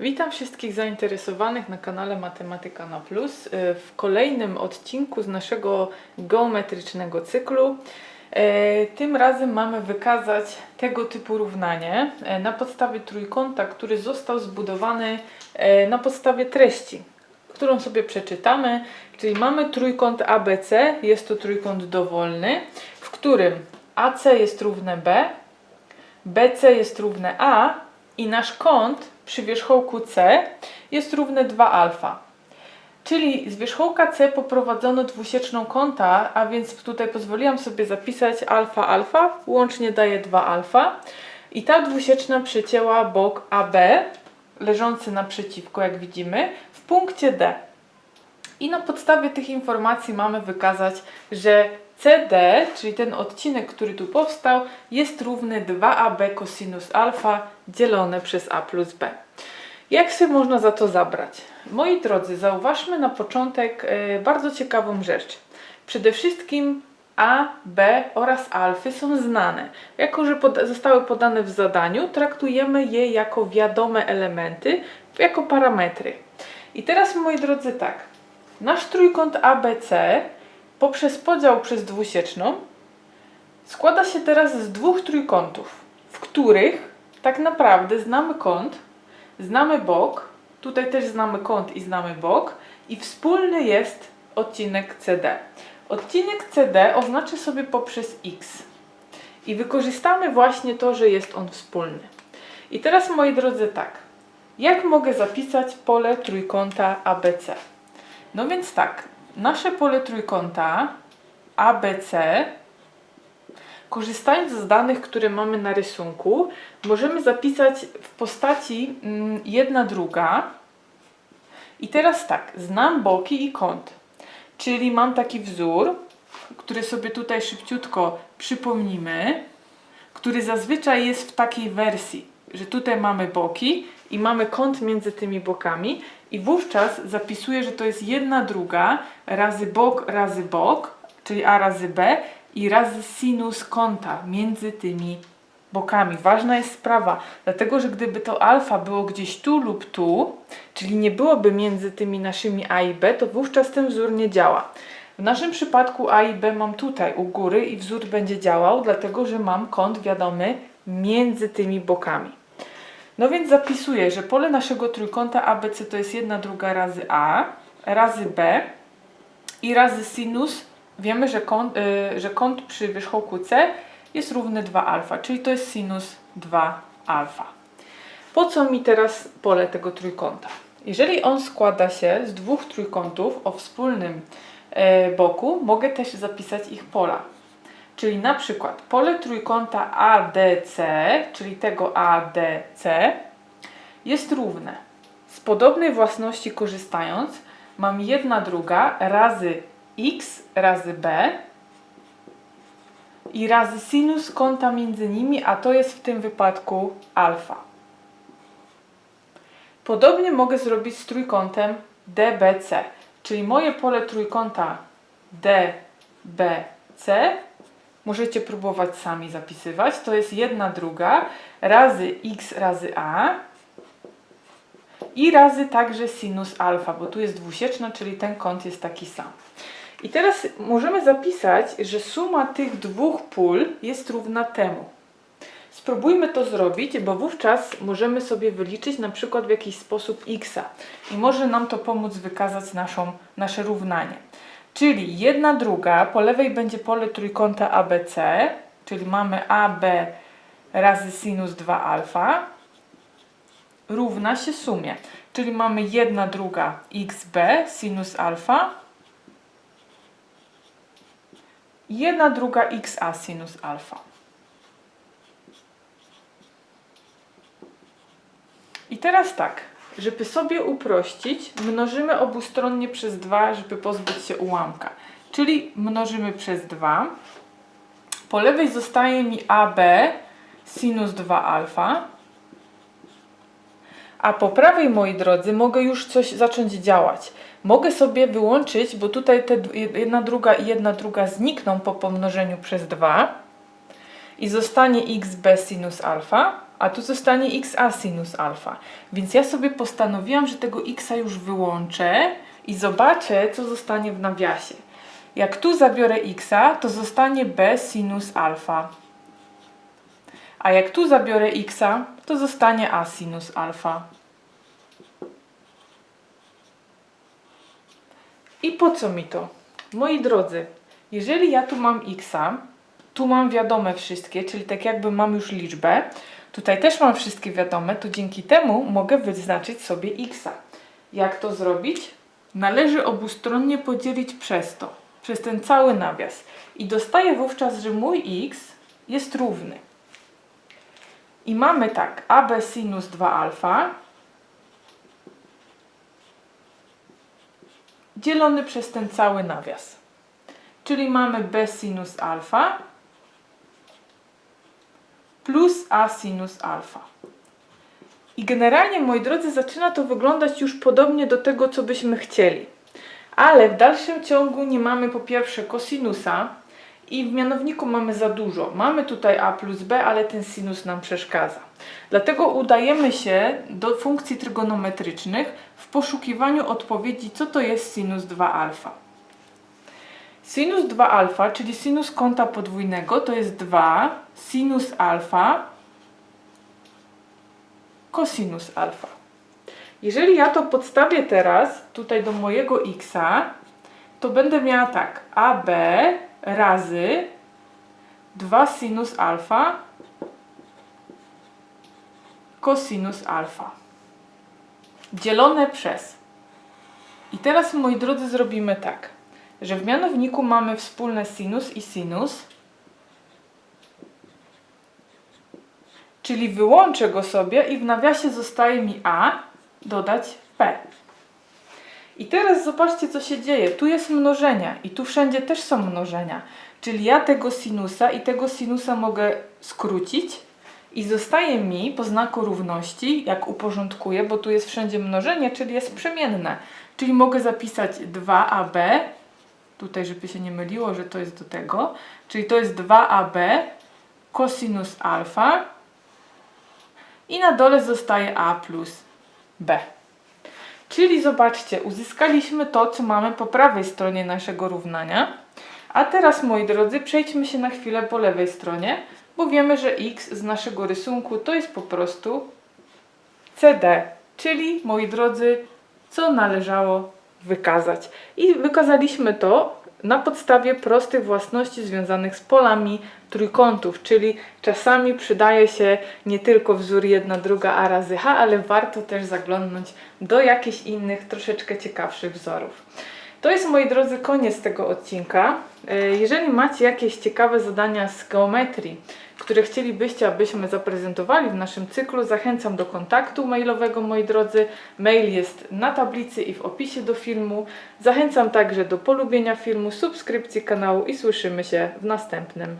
Witam wszystkich zainteresowanych na kanale Matematyka na Plus y, w kolejnym odcinku z naszego geometrycznego cyklu. E, Tym razem mamy wykazać tego typu równanie e, na podstawie trójkąta, który został zbudowany na podstawie treści, którą sobie przeczytamy. Czyli mamy trójkąt ABC, jest to trójkąt dowolny, w którym AC jest równe B, BC jest równe A i nasz kąt przy wierzchołku C jest równe 2 alfa. Czyli z wierzchołka C poprowadzono dwusieczną kąta, a więc tutaj pozwoliłam sobie zapisać alfa alfa, łącznie daje 2 alfa. I ta dwusieczna przecięła bok AB, leżący naprzeciwko, jak widzimy, w punkcie D. I na podstawie tych informacji mamy wykazać, że CD, czyli ten odcinek, który tu powstał, jest równy 2AB cosinus alfa dzielone przez A plus B. Jak się można za to zabrać? Moi drodzy, zauważmy na początek e, bardzo ciekawą rzecz. Przede wszystkim A, B oraz alfy są znane. Jako, że zostały podane w zadaniu, traktujemy je jako wiadome elementy, jako parametry. I teraz, moi drodzy, tak. Nasz trójkąt ABC poprzez podział przez dwusieczną składa się teraz z dwóch trójkątów, w których tak naprawdę znamy kąt, znamy bok, tutaj też znamy kąt i znamy bok i wspólny jest odcinek CD. Odcinek CD oznaczę sobie poprzez x i wykorzystamy właśnie to, że jest on wspólny. I teraz moi drodzy tak, jak mogę zapisać pole trójkąta ABC? No więc tak, nasze pole trójkąta ABC, korzystając z danych, które mamy na rysunku, możemy zapisać w postaci mm, jedna druga. I teraz tak, znam boki i kąt, czyli mam taki wzór, który sobie tutaj szybciutko przypomnimy, który zazwyczaj jest w takiej wersji, że tutaj mamy boki i mamy kąt między tymi bokami i wówczas zapisuję, że to jest jedna druga razy bok razy bok, czyli A razy B i razy sinus kąta między tymi bokami. Ważna jest sprawa, dlatego że gdyby to alfa było gdzieś tu lub tu, czyli nie byłoby między tymi naszymi A i B, to wówczas ten wzór nie działa. W naszym przypadku A i B mam tutaj u góry i wzór będzie działał, dlatego że mam kąt wiadomy między tymi bokami. No więc zapisuję, że pole naszego trójkąta ABC to jest 1 druga razy A, razy B i razy sinus. Wiemy, że kąt, y, że kąt przy wierzchołku C jest równy 2 alfa, czyli to jest sinus 2 alfa. Po co mi teraz pole tego trójkąta? Jeżeli on składa się z dwóch trójkątów o wspólnym e, boku, mogę też zapisać ich pola. Czyli na przykład pole trójkąta ADC, czyli tego ADC, jest równe. Z podobnej własności korzystając, mam jedna druga razy x razy b i razy sinus kąta między nimi, a to jest w tym wypadku alfa. Podobnie mogę zrobić z trójkątem DBC, czyli moje pole trójkąta DBC możecie próbować sami zapisywać. To jest jedna druga razy x razy a i razy także sinus alfa, bo tu jest dwusieczna, czyli ten kąt jest taki sam. I teraz możemy zapisać, że suma tych dwóch pól jest równa temu. Spróbujmy to zrobić, bo wówczas możemy sobie wyliczyć na przykład w jakiś sposób x i może nam to pomóc wykazać naszą, nasze równanie. Czyli jedna druga, po lewej będzie pole trójkąta ABC, czyli mamy AB razy sinus 2 alfa, równa się sumie. Czyli mamy jedna druga xb sinus alfa jedna druga xa sinus alfa. I teraz tak, żeby sobie uprościć, mnożymy obustronnie przez 2, żeby pozbyć się ułamka. Czyli mnożymy przez 2. Po lewej zostaje mi AB sinus 2 alfa. A po prawej, moi drodzy, mogę już coś zacząć działać. Mogę sobie wyłączyć, bo tutaj te jedna druga i jedna druga znikną po pomnożeniu przez 2 i zostanie xb sinus alfa a tu zostanie xa sinus alfa. Więc ja sobie postanowiłam, że tego xa już wyłączę i zobaczę, co zostanie w nawiasie. Jak tu zabiorę xa, to zostanie b sinus alfa. A jak tu zabiorę xa, to zostanie a sinus alfa. I po co mi to? Moi drodzy, jeżeli ja tu mam xa, tu mam wiadome wszystkie, czyli tak jakby mam już liczbę, tutaj też mam wszystkie wiadome, to dzięki temu mogę wyznaczyć sobie xa. Jak to zrobić? Należy obustronnie podzielić przez to, przez ten cały nawias. I dostaję wówczas, że mój x jest równy. I mamy tak, ab sinus 2 alfa dzielony przez ten cały nawias. Czyli mamy b sinus alfa plus a sinus alfa. I generalnie, moi drodzy, zaczyna to wyglądać już podobnie do tego, co byśmy chcieli. Ale w dalszym ciągu nie mamy po pierwsze kosinusa i w mianowniku mamy za dużo. Mamy tutaj a plus b, ale ten sinus nam przeszkadza. Dlatego udajemy się do funkcji trygonometrycznych w poszukiwaniu odpowiedzi, co to jest sinus 2 alfa. Sinus 2 alfa, czyli sinus kąta podwójnego, to jest 2 sinus alfa cosinus alfa. Jeżeli ja to podstawię teraz tutaj do mojego xa, to będę miała tak, AB razy 2 sinus alfa cosinus alfa dzielone przez. I teraz, moi drodzy, zrobimy tak, że w mianowniku mamy wspólne sinus i sinus, czyli wyłączę go sobie i w nawiasie zostaje mi a dodać p. I teraz zobaczcie, co się dzieje. Tu jest mnożenia i tu wszędzie też są mnożenia. Czyli ja tego sinusa i tego sinusa mogę skrócić i zostaje mi po znaku równości, jak uporządkuję, bo tu jest wszędzie mnożenie, czyli jest przemienne. Czyli mogę zapisać 2ab, tutaj żeby się nie myliło, że to jest do tego, czyli to jest 2ab cosinus alfa i na dole zostaje a plus b. Czyli zobaczcie, uzyskaliśmy to, co mamy po prawej stronie naszego równania. A teraz, moi drodzy, przejdźmy się na chwilę po lewej stronie, bo wiemy, że x z naszego rysunku to jest po prostu CD, czyli, moi drodzy, co należało wykazać. I wykazaliśmy to na podstawie prostych własności związanych z polami trójkątów, czyli czasami przydaje się nie tylko wzór 1, druga a razy h, ale warto też zaglądnąć do jakichś innych, troszeczkę ciekawszych wzorów. To jest, moi drodzy, koniec tego odcinka. E, Jeżeli macie jakieś ciekawe zadania z geometrii, które chcielibyście, abyśmy zaprezentowali w naszym cyklu, zachęcam do kontaktu mailowego, moi drodzy. Mail jest na tablicy i w opisie do filmu. Zachęcam także do polubienia filmu, subskrypcji kanału i słyszymy się w następnym.